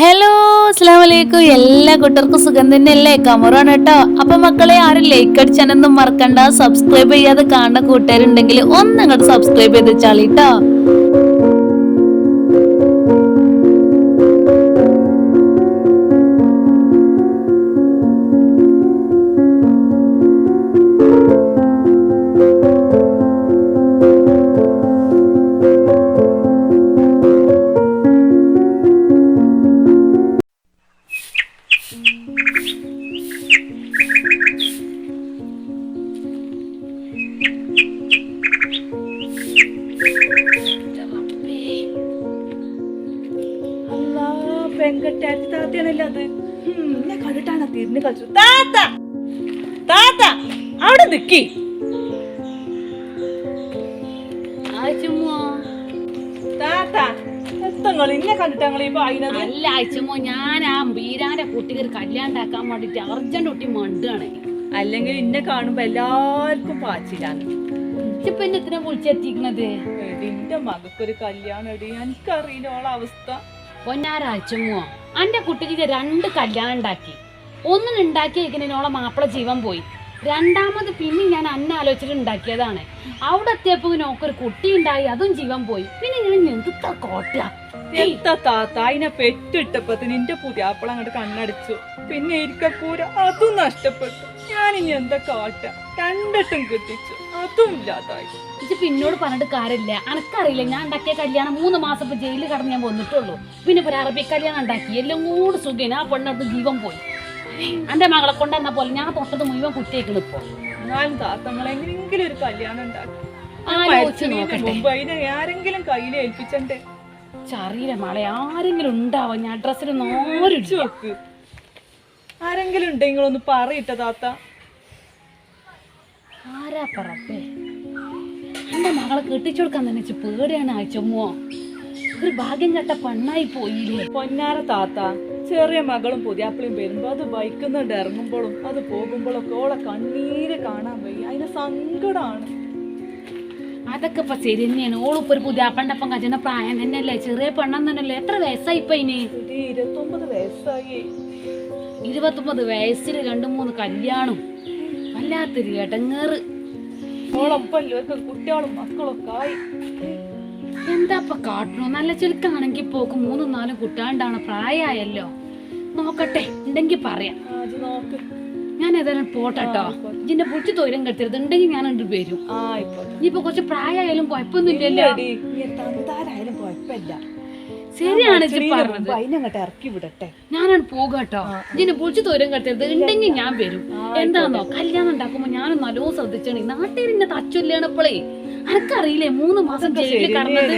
Hello അസ്സാം വലൈക്കും എല്ലാ കൂട്ടർക്കും സുഖം തന്നെയല്ലേ? കമറാണ് കേട്ടോ. അപ്പൊ മക്കളെ ആരും ലൈക്ക് അടിച്ചാനൊന്നും മറക്കണ്ട. സബ്സ്ക്രൈബ് ചെയ്യാതെ കാണുന്ന കൂട്ടുകാരുണ്ടെങ്കിൽ ഒന്ന് അങ്ങോട്ട് സബ്സ്ക്രൈബ് ചെയ്ത് ചാളി കളിച്ചു. താത്ത താത്ത അവിടെ നിക്കി. താത്ത എത്തങ്ങൾ ഇന്നെ കണ്ടിട്ടാങ്ങൾ അല്ല അയച്ചമ്മോ ഞാൻ ആ ബീരാന്റെ കുട്ടികൾ ഒരു കല്യാണം ഉണ്ടാക്കാൻ വേണ്ടിട്ട് അർജന്റ് കുട്ടി മണ്ടാണ് അല്ലെങ്കിൽ ഇന്നെ കാണുമ്പോ എല്ലാവർക്കും പാച്ചിലാണ്. ഇപ്പൊ എന്നെ ഇത്ര വിളിച്ചെത്തിക്കുന്നത്? എന്റെ മകക്കൊരു കല്യാണം എടി. എനിക്കറിയില്ല അവസ്ഥ. പൊന്നാരാഴ്ചമ്മോ അന്റെ കുട്ടിക്ക് രണ്ട് കല്യാണം ഉണ്ടാക്കി. ഒന്നും ഉണ്ടാക്കി ഓളെ മാപ്പിള ജീവൻ പോയി. രണ്ടാമത് പിന്നെ ഞാൻ അന്ന ആലോചിച്ചിട്ട് ഉണ്ടാക്കിയതാണ്. അവിടെ എത്തിയപ്പോ നോക്കൊരു കുട്ടി ഉണ്ടായി അതും ജീവൻ പോയി. പിന്നെ ഞാൻ എന്തുത്താ കോട്ട എന്താ താത്ത അതിനെ പെറ്റിട്ടപ്പോ നിന്റെ പുതിയാപ്പിള അങ്ങോട്ട് കണ്ണടിച്ചു. പിന്നെ ഇരിക്കക്കൂര അതും നഷ്ടപ്പെട്ടു. ഞാനിനി എന്താ കാട്ട? രണ്ടിട്ടും കിട്ടിച്ചു. അതും ഇല്ലാതായി. ഇത് പിന്നോട് പറഞ്ഞിട്ട് കാര്യമില്ല. അനക്കറിയില്ല ഞാൻ ഉണ്ടാക്കിയ കല്യാണം മൂന്ന് മാസം ഇപ്പൊ ജയിലിൽ കടന്ന് ഞാൻ വന്നിട്ടുള്ളൂ. പിന്നെ ഒരു അറബി കല്യാണം ഉണ്ടാക്കി. എല്ലാം കൂടി സുഖേന. ആ പെണ്ണടുത്ത് ജീവൻ പോയി. എന്റെ മകളെ കൊണ്ടെന്ന പോലെ? ഞാൻ തൊട്ടത് മുഴുവൻ കുറ്റിയേക്കുന്നു ഇപ്പൊ. ഒരു കല്യാണം ഉണ്ടാക്കി. ആരെങ്കിലും കയ്യിൽ ഏൽപ്പിച്ചണ്ടേ. ചറിയില്ല മളെ ആരെങ്കിലും ഉണ്ടാവും? ഞാൻ ഡ്രസ്സിൽ നോരിച്ചു നോക്ക്. ആരെങ്കിലും ഉണ്ടെങ്കിൽ ഒന്ന് പറയിട്ട താത്ത. ആരാ പറപ്പേ? എന്റെ മകളെ കെട്ടിച്ചു കൊടുക്കാൻ തന്നെ പേടിയാണ് ആഴ്ചമ്മോ ഒരു ഭാഗ്യം കെട്ട പണ്ണായി പോയില്ലേ? പൊന്നാര താത്ത. ചെറിയ മകളും പുതിയാപ്പിളിയും വരുമ്പോ അത് ബൈക്കുന്നുണ്ട് ഇറങ്ങുമ്പോഴും. അത് പോകുമ്പോഴും ഒക്കെ ഓളെ കണ്ണീര് കാണാൻ വയ്യ. അതിന് സങ്കടമാണ് അതൊക്കെ ഇപ്പൊ ശരി തന്നെയാണ്. ഓളിപ്പോ ഒരു പുതിയാപ്പണ്ട അപ്പം കജന പ്രായം തന്നെയല്ലേ? ചെറിയ പെണ്ണം തന്നെയല്ലേ എത്ര വയസ്സായി ഇപ്പൊ ഇനി? ഇരുപത്തൊമ്പത് വയസ്സായി. ഇരുപത്തൊമ്പത് വയസ്സിൽ രണ്ടു മൂന്ന് കല്യാണം. വല്ലാത്തൊരു ഇടങ്ങേറ് ഓളൊപ്പം കുട്ടികളും മക്കളൊക്കെ ആയി. എന്താ ഇപ്പൊ കാട്ടണു? നല്ല ചെലുക്കാണെങ്കിൽ പോക്ക് മൂന്നും നാലും കുട്ടാണ്ടാണ് പ്രായമായല്ലോ നോക്കട്ടെ ഉണ്ടെങ്കിൽ പറയാം. ഞാൻ ഏതായാലും പോട്ടോ. ഇതിന്റെ പുളിച്ചു തോരം കെട്ടരുത്. ഉണ്ടെങ്കിൽ ഞാൻ ഉണ്ട് വരും ഇനിയിപ്പോ കുറച്ച് പ്രായമായാലും കുഴപ്പമൊന്നുമില്ലല്ലോ. ഇല്ലല്ലോ ശരിയാണ് ഞാനാണ് പോകട്ടോ. ഇതിനെ പുളിച്ചു തോരം കെട്ടരുത്. ഉണ്ടെങ്കിൽ ഞാൻ വരും. എന്താണോ കല്യാണം ഉണ്ടാക്കുമ്പോ ഞാനും നല്ലോ ശ്രദ്ധിച്ചാണ്. നാട്ടുകാരി ഇന്നെ തച്ചില്ലാണ് ഇപ്പളേ. അനക്കറിയില്ലേ മൂന്ന് മാസം ജയിലിൽ കടന്നത്?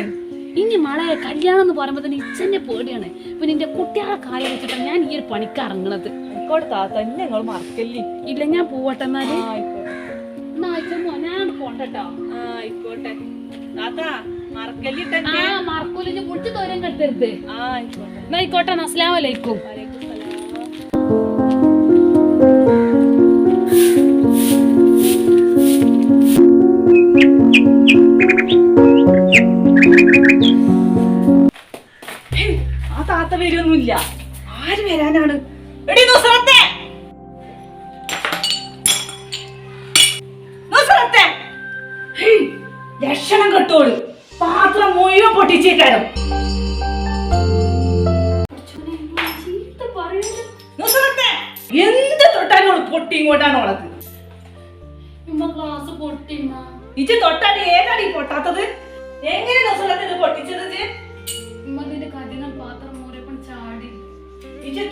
ഇനി മളെ കല്യാണം എന്ന് പറയുമ്പോ തന്നെ ഇച്ചന്റെ പേടിയാണ്. ഇപ്പൊ നിന്റെ കുട്ടികളെ കാര്യം വെച്ചിട്ടാണ് ഞാൻ ഈ ഒരു പണിക്ക് ഇറങ്ങണത്. ഇല്ല ഞാൻ പോവട്ടെ എന്നാൽ? ആയിക്കോട്ടെ. ഞാൻ പോണ്ടട്ടോ. താത്ത മറക്കല്ലിട്ടെ ആ മറക്കൂലിന് പൊളിച്ചു തോരം കെട്ടരുത്. ആ ആയിക്കോട്ടെ എന്നാ ആയിക്കോട്ടെ ആ താത്ത വരുമൊന്നുമില്ല ആര് വരാനാണ്?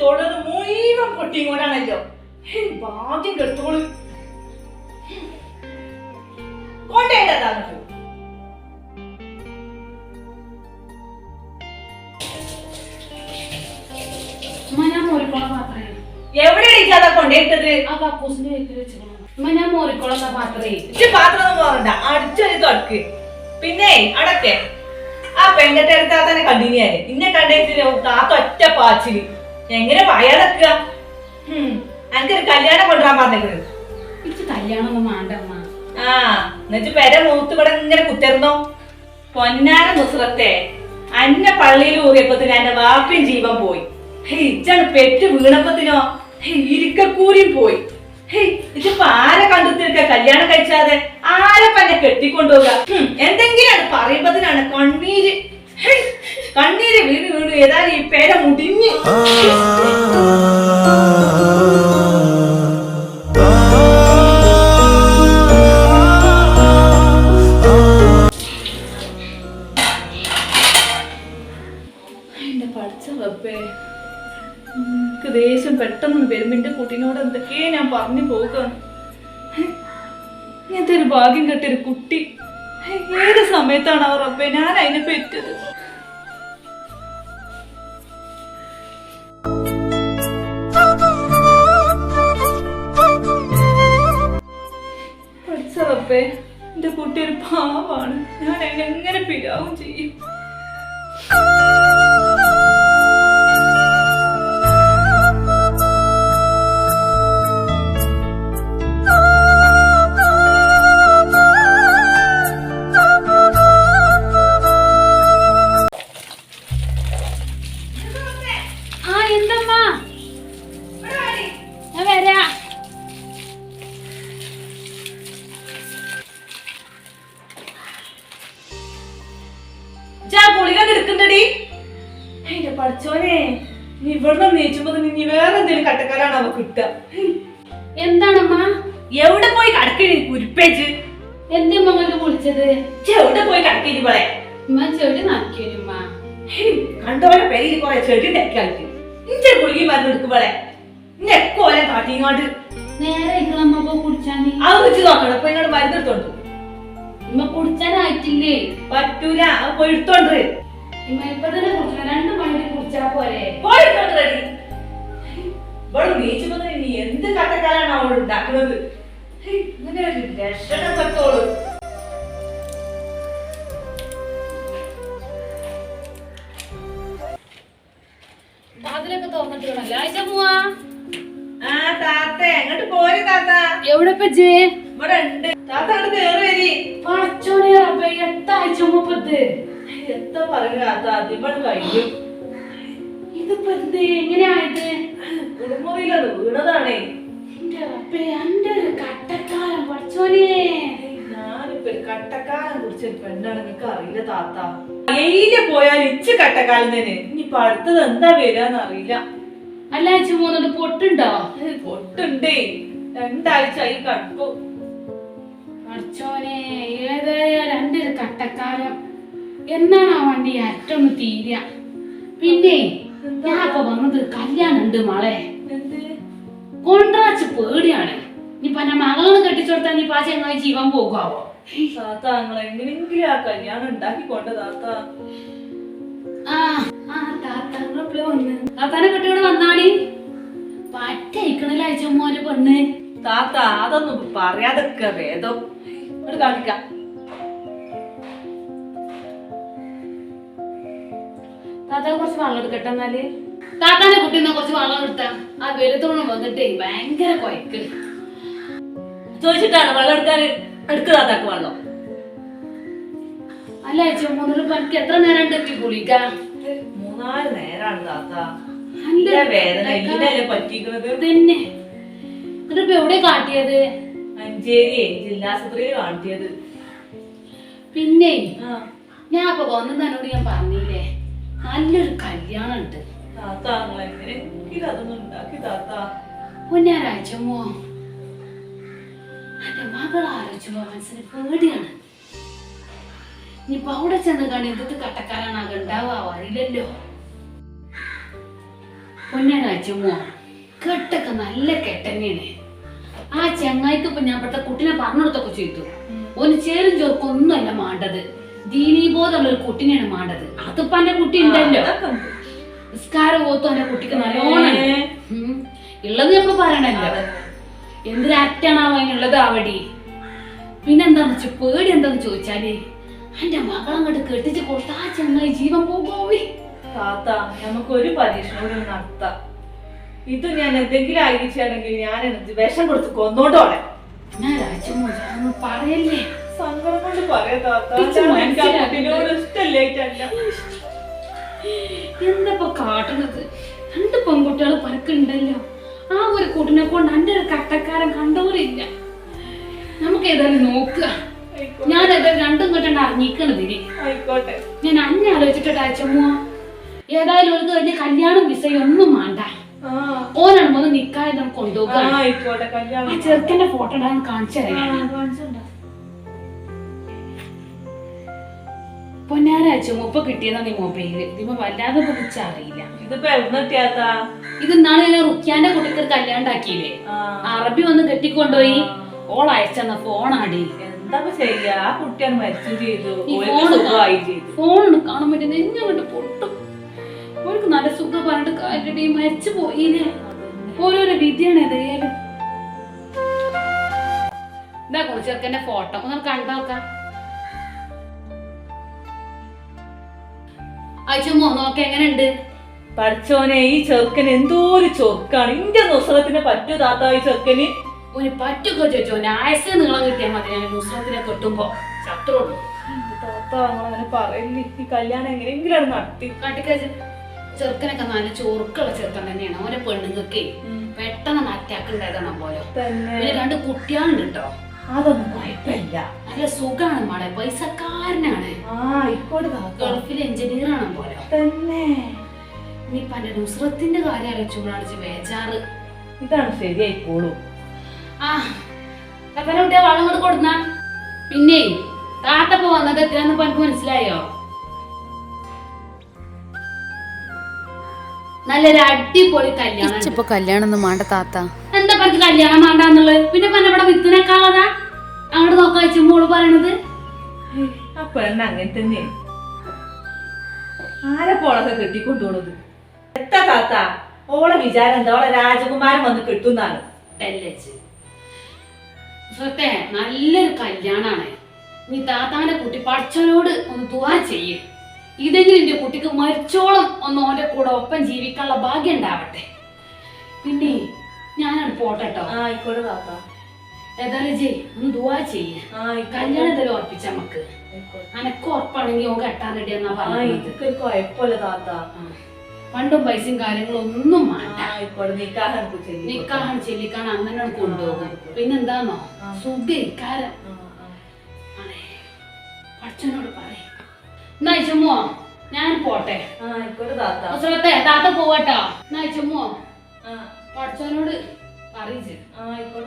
തൊടത് മുഴുവൻ പൊട്ടി കൊണ്ടാണല്ലോ. ഹേയ്, ഭാഗ്യം കെടുത്തോളൂ കൊണ്ടേണ്ടതാണ് ഉമ്മ ഞാൻ മോറിക്കോളാം പാത്രേ. എവിടെ ഇജ്ജാതാ കൊണ്ടേട്ടത് ആ കക്കൂസിന്റെ വീട്ടിൽ വെച്ചിക്കണം ഉമ്മ ഞാൻ മോറിക്കോളാം പാത്രേ. ഇജ്ജ് പാത്രം ഒന്നും പോകണ്ട. അടിച്ചൊരു തൊടക്ക് പിന്നെ അടക്കെ ആ പെങ്കട്ടെ എടുത്താ തന്നെ കണ്ടിന്യാന് ഇന്നെ കണ്ടേച്ചില്ല താത്ത ഒറ്റ പാച്ചിൽ. എങ്ങനെ പറയാതെക്കുക എനിക്കൊരു കല്യാണം കൊണ്ടുവരാൻ പറഞ്ഞത് എനിക്ക് കല്യാണം ഒന്നും വേണ്ട അമ്മ. ആ എന്നിട്ട് പെര മൂത്ത് ഇവിടെ ഇങ്ങനെ കുത്തിരുന്നോ. പൊന്നാര നുസ്രത്തെ അന്ന പള്ളിയിൽ ഊറിയപ്പത്തിന് എന്റെ വാപ്പിയും ജീവൻ പോയി. ഇച്ചാണ് പെറ്റ് വീണപ്പത്തിനോ? ഹേയ് ഇരിക്കൂരിയും പോയി. ഇതിപ്പോ ആരെ കണ്ടെത്തിരിക്ക കല്യാണം കഴിച്ചാതെ? ആരെ പന്നെ കെട്ടിക്കൊണ്ടുപോകുക എന്തെങ്കിലും എന്തെങ്കിലാണ് പറയുമ്പത്തിനാണ് കണ്ണീര്. ഏതായാലും ഈ പേര മുടിഞ്ഞ്. എനിക്ക് ദേഷ്യം പെട്ടെന്ന് വരുമ്പോ എന്റെ കുട്ടീനോട് എന്തൊക്കെയാ ഞാൻ പറഞ്ഞു പോകുകയാണ് ഇങ്ങനത്തെ ഒരു ഭാഗ്യം കെട്ടിയൊരു കുട്ടി. ഏത് സമയത്താണ് അവർ അപ്പേ ഞാൻ അതിനെ പെറ്റത് റബ്ബേ എന്റെ കുട്ടി ഒരു പാവാണ്. ഞാൻ അതിനെ എങ്ങനെ പിരാവും ചെയ്യും? ആ എന്തമ്മാ മരുന്ന് എടുക്കുമ്പോളെ നെക്കോലെ കാട്ടിങ്ങോട്ട് നേരെ ഇങ്ങളമ്മ ഇപ്പൊ കുടിച്ചാനി അത് വെച്ച് നോക്കണം. അപ്പൊ ഇങ്ങോട്ട് മരുന്ന് എടുത്തോണ്ട് ഉമ്മ കുടിച്ചാനായിട്ടില്ലേ? പറ്റൂല. അത് പോയി എടുത്തോണ്ട്. ഇമ്മ ഇപ്പൊ തന്നെ കുടിച്ചാ. രണ്ട് മണി കുടിച്ചാ പോരെ. പോയി എടുത്തോണ്ട് ഇവിടെ നീച്ചുമ്പോ നീ എന്ത് കട്ടക്കാലാണ് അവൾ ഉണ്ടാക്കുന്നത്? ഇങ്ങനെ ഒരു ലക്ഷണം കത്തോളൂ അതിലൊക്കെ തുറന്നിട്ട് വേണല്ലോ പോവാ. ആ താത്ത എങ്ങോട്ട് പോരി താത്ത? എവിടെ പറ്റേ ഇവിടെ ഉണ്ട്. താത്ത അങ്ങോട്ട് കേറി വരി. പടച്ചോനെ റബ്ബേ എത്താഴ്ച മുപ്പത് എന്താ പറയുക താത്ത അതിവിടെ കഴിഞ്ഞു ഇതിപ്പോ എന്ത് എങ്ങനെയായത്? കുടുംബയിലാണ് വീണതാണേ. എന്റെ റബ്ബേ എന്റെ ഒരു കട്ടക്കാലം പടച്ചോനെ. ഞാനിപ്പോ ഒരു കട്ടക്കാലം കുറിച്ച പെണ്ണാണ് നിനക്ക് അറിയില്ല താത്ത. എയിൽ പോയാൽ ഇച്ച് കട്ടക്കാലം തന്നെ. ഇനിയിപ്പൊ അടുത്തത് എന്താ വരാന്ന് അറിയില്ല അല്ല ആഴ്ച മൂന്നിട്ട് പൊട്ടുണ്ടോ? പൊട്ടുണ്ടേ. രണ്ടാഴ്ച ആയി കട്ടു അർച്ചോനെ ഏതായാലും രണ്ടൊരു കട്ടക്കാലം. എന്നാണ് ആ വണ്ടി അറ്റൊന്ന് തീര? പിന്നെ ഞാൻ ഇപ്പൊ വന്നത് കല്യാണം ഉണ്ട് മളെ. കൊണ്ടാച്ച് പേടിയാണ്. ഇനിയിപ്പൊ എന്നെ മകളെ കെട്ടിച്ചോടുത്താ നീ പാ ചെങ്ങായി ജീവൻ പോകാവോ? താത്ത നിങ്ങൾ എങ്ങനെയെങ്കിലും ആ കല്യാണം ഉണ്ടാക്കി കൊണ്ട് താത്ത. ആ താത്ത അതൊന്നും പറയാതൊക്കെ വേദം. ഇവിടെ കാണിക്കാം. താത്ത കുറച്ച് വെള്ളം എടുക്കട്ടെ എന്നാൽ? താത്താന്റെ കുട്ടീനെ കുറച്ച് വെള്ളം എടുത്താ. ആ വെളുത്തോണം വന്നിട്ടേ ഭയങ്കര കൊയക്ക്. ചോദിച്ചിട്ടാണ് വെള്ളം എടുക്കാൻ എടുക്കുക താത്താക്ക് വെള്ളം. അല്ല അയച്ച മോനോട് എനിക്ക് എത്ര നേരം ഉണ്ട് ഈ ഗുളിക? മൂന്നാൽ നേരാണ് താത്ത. നല്ല വേദന തന്നെ എവിടെ കാട്ടിയത്? മഞ്ചേരി പിന്നെ ഞാൻ അപ്പൊ വന്നതിനോട് ഞാൻ പറഞ്ഞില്ലേ നല്ലൊരു കല്യാണം ഉണ്ട് പൊന്നാരാഴ്ചമോ എന്റെ മകൾ മനസ്സിന് പേടിയാണ്. ഇനിയിപ്പോ അവിടെ ചെന്ന് കാണി എന്തൊക്കെ കട്ടക്കാരാണ് ഉണ്ടാവുക അറിയില്ലല്ലോ. പൊന്നാരാഴ്ചമോ കെട്ടൊക്കെ നല്ല കെട്ടന്നെയാണ്. ആ ചെങ്ങായിക്ക് ഇപ്പൊ ഞാൻ ഇവിടുത്തെ കുട്ടിനെ പറഞ്ഞു കൊടുത്തൊക്കെ ചെയ്തു. ഒന്ന് ചേരും ചോർക്കൊന്നുമല്ല മാണ്ടത്. ദീനീബോധമുള്ള ഒരു കുട്ടിനെയാണ് മാണ്ടത്. അതിപ്പോ എന്റെ കുട്ടി ഉണ്ടല്ലോ. നിസ്കാരം ഓത്തും എന്റെ കുട്ടിക്ക് നല്ലോണം. ഉള്ളത് നമ്മൾ പറയണല്ലോ. എന്തൊരു എന്തിനറ്റാണാവോ അതിനുള്ളത് ആവടി? പിന്നെന്താന്ന് വെച്ചാ പേടി എന്താന്ന് ചോദിച്ചാൽ എന്റെ മകളങ്ങോട്ട് കെട്ടിച്ച് കൊടുത്താ ചെങ്ങായി ചങ്ങായി ജീവൻ പോകോവി? താത്ത നമുക്ക് ഒരു പരീക്ഷണം കൂടി നടത്താം. ഇത് ഞാൻ എന്തെങ്കിലും ആയിരിച്ചാണെങ്കിൽ ഞാൻ എനിക്ക് വിഷം കൊടുത്ത് കൊന്നോട്ടോളെ പറയല്ലേ? സങ്കടം കൊണ്ട് പറയാ താത്ത. പിച്ച് ഞാൻ എനിക്ക് ആ മനസ്സിലാക്കുന്നത്. കുട്ടീനോട് ഇഷ്ടല്ലേറ്റല്ല എന്തപ്പോ കാട്ടുന്നത് രണ്ട് ഉണ്ടല്ലോ ആ ഒരു കൂട്ടിനെ കൊണ്ട് എന്റെ ഒരു കട്ടക്കാരൻ കണ്ടവരില്ല നമുക്ക് ഏതായാലും നോക്കുക. ഞാൻ ഏതായാലും രണ്ടും കെട്ടണ്ട അറിഞ്ഞിക്കണതിന് ഞാൻ അന്നെ ആലോചിച്ചിട്ടാ അയച്ചമ്മോ ഏതായാലും ഓൾക്ക് വലിയ കല്യാണം വിസയൊന്നും വേണ്ട ഓനാണ് വന്ന് നിക്കാതെ നമുക്ക് കൊണ്ടുപോകാം. ആ ചെറുക്കന്റെ ഫോട്ടോ ഞാൻ കാണിച്ചു തരാം? പൊന്നാരാഴ്ച മുപ്പ കിട്ടിയതാണ് ഈ മൊബൈൽ ഇതിപ്പോ വല്ലാതെ പിടിച്ച അറിയില്ല. ഇത് നാളെ ഞാൻ റുക്കിയാന്റെ കുട്ടിക്ക് കല്യാണ്ടാക്കിയില്ലേ അറബി വന്ന് കെട്ടിക്കൊണ്ടുപോയി. ഓൾ അയച്ചെന്ന ഫോണാടി. എന്താ ചെയ്യാ? ആ കുട്ടിയാണ് മരിച്ചു ചെയ്തു. ഫോൺ കാണാൻ പറ്റുന്ന അങ്ങോട്ട് പൊട്ടും. അവർക്ക് നല്ല സുഖം പറഞ്ഞിട്ട് കാര്യടി മരിച്ചു പോയില്ലേ ഓരോരോ വിധിയാണ് ഏതായാലും ഇതാ ചെറുക്കന്റെ ഫോട്ടോ ഒന്ന് കണ്ടു നോക്കാം. അയച്ചുമോ നോക്ക എങ്ങനെയുണ്ട്. പഠിച്ചോനെ ഈ ചെറുക്കൻ എന്തോ ഒരു ചൊറുക്കാണ് ഇന്റെ നുസ്രത്തിനെ പറ്റൂ താത്ത ഈ ചെറുക്കന്. ഒരു പറ്റുക ചോദിച്ചോ. ആയസ് നീളം കിട്ടിയാൽ മതി. ഞാൻ നുസ്രത്തിനെ കെട്ടുമ്പോ. ശത്രുള്ളൂ താത്ത അങ്ങനെ പറയില്ല ഈ കല്യാണം എങ്ങനെയെങ്കിലും നടത്തി. കാട്ടിക്കാച്ച് ചെറുക്കനൊക്കെ നല്ല ചോർക്കുള്ള ചെറുക്കൻ തന്നെയാണ്. ഓരോ പെണ്ണുങ്ങൾക്കേ പെട്ടെന്ന് അറ്റാക്ക് ഉണ്ടായതാണ് പോലെ പിന്നെ രണ്ട് കുട്ടികളുണ്ട് കേട്ടോ അതൊന്നും കുഴപ്പമില്ല. നല്ല സുഖാണ് മോളെ. പൈസക്കാരനാണ്. ഗൾഫിൽ എഞ്ചിനീയർ ആണ് പോലെ തന്നെ. ഇനിയിപ്പൊ എന്റെ നുസ്രത്തിന്റെ കാര്യം അറിയിച്ചുകൊണ്ടാണ് ബേജാറ്. ഇതാണ് ശരിയായിക്കോളൂ. ആ കപ്പന കുട്ടിയെ വളം കൊണ്ട് കൊടുന്ന. പിന്നെ താത്തപ്പോ വന്നത് എത്രയാന്ന് ഇപ്പൊ എനിക്ക് മനസ്സിലായോ? നല്ലൊരു അടിപൊളി കല്യാണം. ഇപ്പൊ കല്യാണം ഒന്നും വേണ്ട താത്ത. എന്താ പറഞ്ഞ കല്യാണം വേണ്ടെന്നുള്ളത് പിന്നെ പറഞ്ഞ ഇവിടെ വിത്തിനേക്കാളതാ അങ്ങോട്ട് നോക്കാൻ വെച്ചുമ്പോൾ പറയണത്. അപ്പൊ എന്നാ അങ്ങനെ തന്നെ ആരെ പോളൊക്കെ കെട്ടിക്കൊണ്ടുപോണത്? എത്താ താത്ത? ഓളെ വിചാരം എന്താ? ഓളെ രാജകുമാരൻ വന്ന് കെട്ടുന്നാണ്. നല്ലൊരു കല്യാണാണ്. നീ താത്താന്റെ കുട്ടി പഠിച്ചവനോട് ഒന്ന് ദുവാ ചെയ്യ്. ഇതെങ്കിലും എന്റെ കുട്ടിക്ക് മരിച്ചോളം ഒന്ന് ഓന്റെ കൂടെ ഒപ്പം ജീവിക്കാനുള്ള ഭാഗ്യം ഉണ്ടാവട്ടെ. പിന്നെ ഞാനാണ് പോട്ടെട്ടോ ആയിക്കോട്ടെ താത്ത. ഏതായാലും ജയ് ഒന്ന് ദുവാ ചെയ്യ്. കല്യാണം എന്തായാലും ഉറപ്പിച്ച നമുക്ക്. അനക്ക് ഉറപ്പാണെങ്കിൽ ഓൻ കെട്ടാൻ റെഡി എന്നാ പറഞ്ഞത്. കുഴപ്പമില്ല താത്ത. പണ്ടും പൈസയും കാര്യങ്ങളും ഒന്നും. നിക്കാഹാണ് ചെല്ലിക്കാൻ അങ്ങനെ കൊണ്ടുപോകും. പിന്നെന്താന്നോ? സുഖം ആ. അച്ഛനോട് പറയും. എന്നാ ചുമ്മോ ഞാൻ പോട്ടെ. ആയിക്കോട്ടെ താത്ത. പോവട്ടോ. എന്നാ ചുമ്മോ പഠിച്ചവനോട്.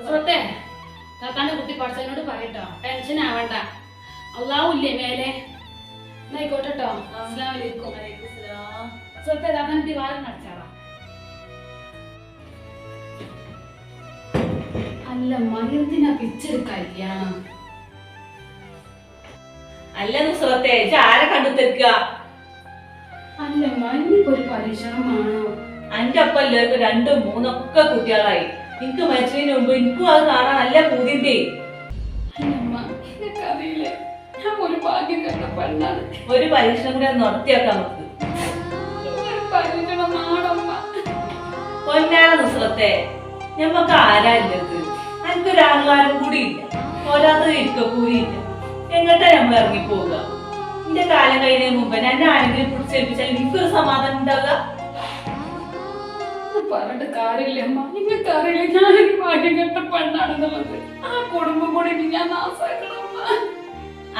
സുഹൃത്തെ താത്താന്റെ കുട്ടി പഠിച്ചവനോട് പറയട്ടോ. ടെൻഷൻ ആവണ്ട. അള്ളാവൂല്ലേ മേലെ? എന്നായിക്കോട്ടെ കേട്ടോ അസ്സലാമു അലൈക്കും വലൈക്കും സലാം. സുഹൃത്തെ താത്താന്റെ ദിവാരം നടച്ചാളാ അല്ല മരുന്നിനാ പിച്ചൊരു കല്യാണം. അല്ല നുസ്രത്തെ ആരെ കണ്ടു തെക്കുക അല്ല മഞ്ഞിപ്പൊരു പരീക്ഷണമാണോ? അന്റെ അപ്പ എല്ലാവർക്കും രണ്ടും മൂന്നൊക്കെ കുട്ടികളായി. എനിക്ക് മരിച്ചതിന് മുമ്പ് എനിക്കും അത് കാണാൻ നല്ല പൂതിന്റെ അല്ലമ്മ എനിക്കറിയില്ലേ. ഞാൻ ഒരു പരീക്ഷണം കൂടെ നടത്തിയാക്കാം നമുക്ക്. പൊന്നാന നുസ്രത്തെ ഞമ്മക്ക് ആരാ ഇല്ലത്? എനിക്കൊരു ആൾക്കാരും കൂടി ഇല്ല. പോരാത്ത ഇരിക്കൂലി ഇല്ല. എങ്ങോട്ടാ നമ്മൾ ഇറങ്ങിപ്പോവുക? എന്റെ കാലം കഴിഞ്ഞതിന് മുമ്പ് എന്നെ ആരെങ്കിലും പിടിച്ചേൽപ്പിച്ചാൽ എനിക്കൊരു സമാധാനം ഉണ്ടാവുക? പറഞ്ഞിട്ട് കാര്യമില്ല അമ്മ. നിങ്ങൾക്കറിയില്ല ഞാനൊരു ഭാഗ്യം കെട്ട പെണ്ണാണെന്നുള്ളത്. ആ കുടുംബം കൂടി ഞാൻ നാസാക്കണം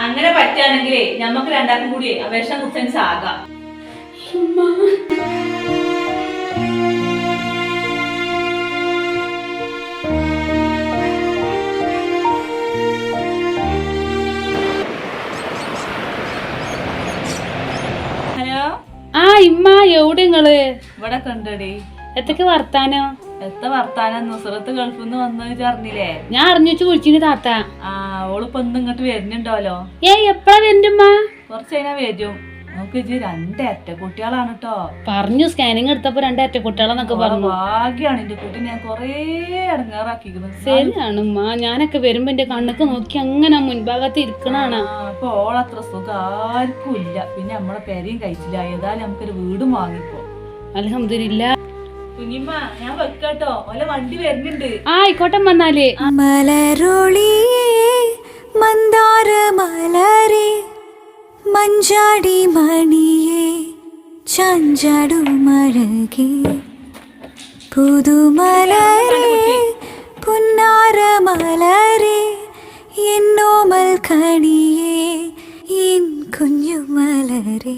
അങ്ങനെ പറ്റുകയാണെങ്കിലേ ഞമ്മക്ക് രണ്ടാക്കും കൂടി അപേക്ഷ കുറിച്ച് ആകാം ഇവിടെ കണ്ടടി. എത്തൊക്കെ വർത്താനോ? എത്ത വർത്താനം? നുസറത്ത് ഗൾഫിൽ നിന്ന് വന്നു അറിഞ്ഞില്ലേ ഞാൻ അറിഞ്ഞു വെച്ച് വിളിച്ചിന് താത്ത. ആ ഓളിപ്പോ ഇന്ന് ഇങ്ങോട്ട് വരുന്നുണ്ടല്ലോ ഏയ് എപ്പഴാ വരുന്നുമ്മ? കുറച്ച് കഴിഞ്ഞാ വരും. നമുക്ക് ഇജ്ജ് രണ്ട് അറ്റ കുട്ടികളാണ് കേട്ടോ പറഞ്ഞു സ്കാനിങ് എടുത്തപ്പോ രണ്ട് അറ്റ കുട്ടികളെന്നൊക്കെ പറഞ്ഞു. ഭാഗ്യാണ് എന്റെ കുട്ടി. ഞാൻ കൊറേ ഇടങ്ങാറാക്കിക്കുന്നു ശരിയാണ് ഉമ്മ ഞാനൊക്കെ വരുമ്പോ എന്റെ കണ്ണൊക്കെ നോക്കി അങ്ങനെ മുൻഭാഗത്ത് ഇരിക്കണാണ്. അപ്പൊ ഓളത്ര സുഖം ആർക്കും ഇല്ല. പിന്നെ നമ്മളെ പെരയും കഴിച്ചില്ല. ഏതായാലും നമുക്കൊരു വീടും വാങ്ങിപ്പോ അലഹമില്ല ഞാൻ വെക്കാട്ടോ. ഓലെ വണ്ടി വരുന്നുണ്ട്. ആ ആയിക്കോട്ടെ വന്നാലേ. മലരൊളിയേ മന്ദാര മലരേ മഞ്ചാടി മണിയേ ചാഞ്ചാടുമഴകേ പുതുമലരെ പുന്നാരമലരെ എന്നോമൽ കണിയേ എൻ കുഞ്ഞുമലരെ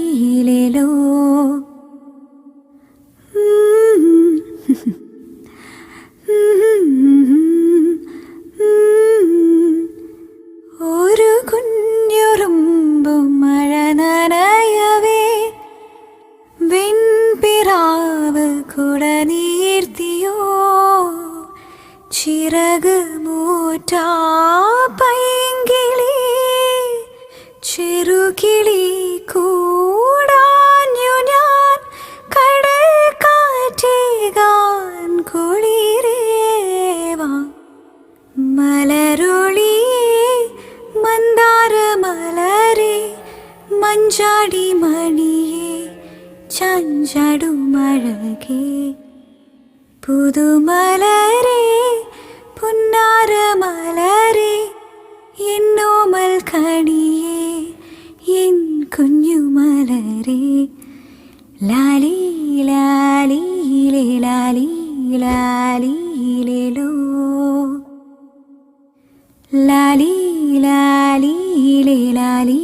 ചിറക് മൂറ്റാ പൈങ്കിളി ചെറുകിളി കൂടാഞ്ഞു ഞാൻ കടൽ കാറ്റേകാൻ കുളിരേവാ. മലരൊളി മന്ദാര മലരെ മഞ്ചാടി മണിയേ ചഞ്ചടുമഴകേ. പുതുമലരെ പുന്നാര മലരെ എന്നോമൽ കണിയേ എൻ കുഞ്ഞു മലരെ. ലാലി ലാലീലേ ലാലി ലാലീലോ ലാലി ലാലീലേ ലാലീ